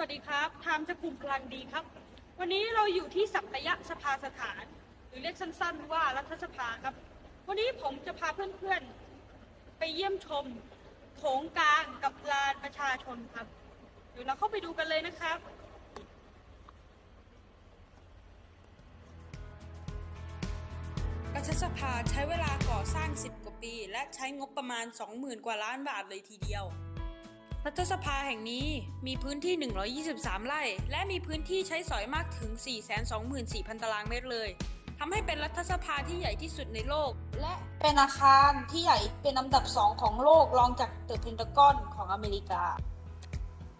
วัสดีครับไทม์จากกลุ่มพลังดีครับ วันนี้เราอยู่ที่สัปยะสภาสถาน หรือเรียกสั้นๆว่ารัฐสภาครับ วันนี้ผมจะพาเพื่อนๆ ไปเยี่ยมชมโถงกลางกับลานประชาชนครับ เดี๋ยวเราเข้าไปดูกันเลยนะครับรัฐสภาใช้เวลาก่อสร้าง 10 กว่าปี และใช้งบประมาณ 20,000 กว่าล้านบาทเลยทีเดียว รัฐสภาแห่งนี้มีพื้นที่ 123 ไร่ และมีพื้นที่ใช้สอยมากถึง 424,000 ตารางเมตรเลย ทำให้เป็นรัฐสภาที่ใหญ่ที่สุดในโลก และเป็นอาคารที่ใหญ่เป็นอันดับสองของโลกรองจากเดอะเพนทากอนของอเมริกา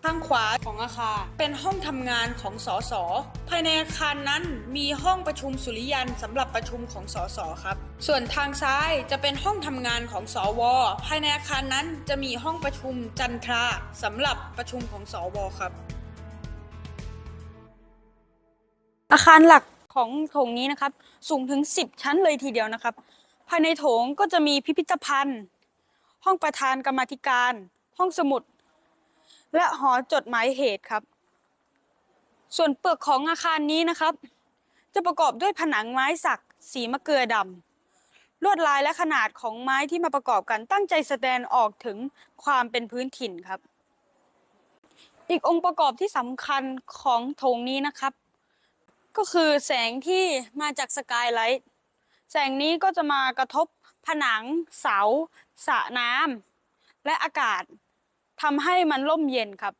ทางขวาของอาคารเป็นห้องทำงานของสส ภายในอาคารนั้นมีห้องประชุมสุริยันสำหรับประชุมของสสครับ ส่วนทางซ้ายจะเป็นห้องทำงานของสวภายในอาคารนั้นจะมีห้องประชุมจันทราสำหรับประชุมของสวครับ อาคารหลักของโถงนี้นะครับ สูงถึง 10 ชั้นเลยทีเดียวนะครับ ภายในโถงก็จะมีพิพิธภัณฑ์ ห้องประธานกรรมธิการ ห้องสมุด และหอจดหมายเหตุครับ ส่วนเปลือกของอาคารนี้นะครับ จะประกอบด้วยผนังไม้สักสีมะเกลือดำ ลวดลายและขนาดของไม้ที่มาประกอบกันตั้งใจแสดงออกถึงความเป็นพื้นถิ่นครับ อีกองค์ประกอบที่สำคัญของโถงนี้นะครับ ก็คือแสงที่มาจากสกายไลท์แสงนี้ก็จะมากระทบผนังเสาสระน้ำและอากาศทำให้มันร่มเย็นครับ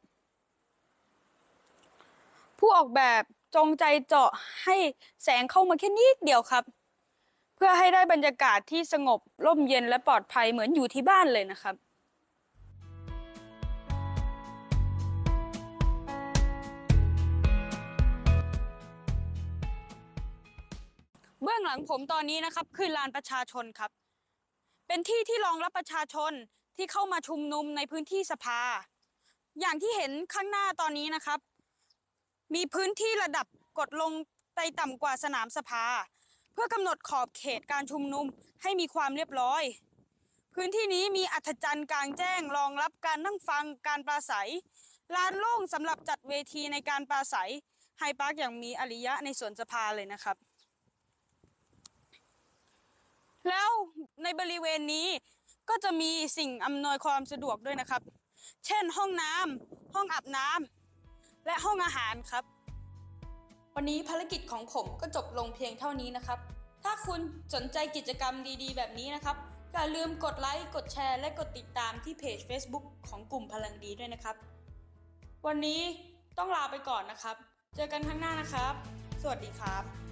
ผู้ออกแบบจงใจเจาะให้แสงเข้ามาแค่นิดเดียวครับ พื่อให้ได้บรรยากาศที่สงบร่มเย็นและปลอดภัยเหมือนอยู่ที่บ้านเลยนะครับ เบื้องหลังผมตอนนี้นะครับคือลานประชาชนครับ เป็นที่ที่รองรับประชาชนที่เข้ามาชุมนุมในพื้นที่สภา อย่างที่เห็นข้างหน้าตอนนี้นะครับ มีพื้นที่ระดับกดลงไปต่ำกว่าสนามสภา เพื่อกำหนดขอบเขตการชุมนุมให้มีความเรียบร้อย พื้นที่นี้มีอัธจันทร์กลางแจ้งรองรับการนั่งฟังการปราศัยลานโล่งสำหรับจัดเวทีในการปราศัยไฮปาร์คอย่างมีอริยะในสวนสภาเลยนะครับ แล้วในบริเวณนี้ก็จะมีสิ่งอำนวยความสะดวกด้วยนะครับ เช่นห้องน้ำห้องอาบน้ำและห้องอาหารครับ วันนี้ภารกิจของผมก็จบลงเพียงเท่านี้นะครับ ถ้าคุณสนใจกิจกรรมดีๆ แบบนี้นะครับ อย่าลืมกดไลค์ กดแชร์ และกดติดตามที่เพจ Facebook ของกลุ่มพลังดีด้วยนะครับ วันนี้ต้องลาไปก่อนนะครับ เจอกันครั้งหน้านะครับ สวัสดีครับ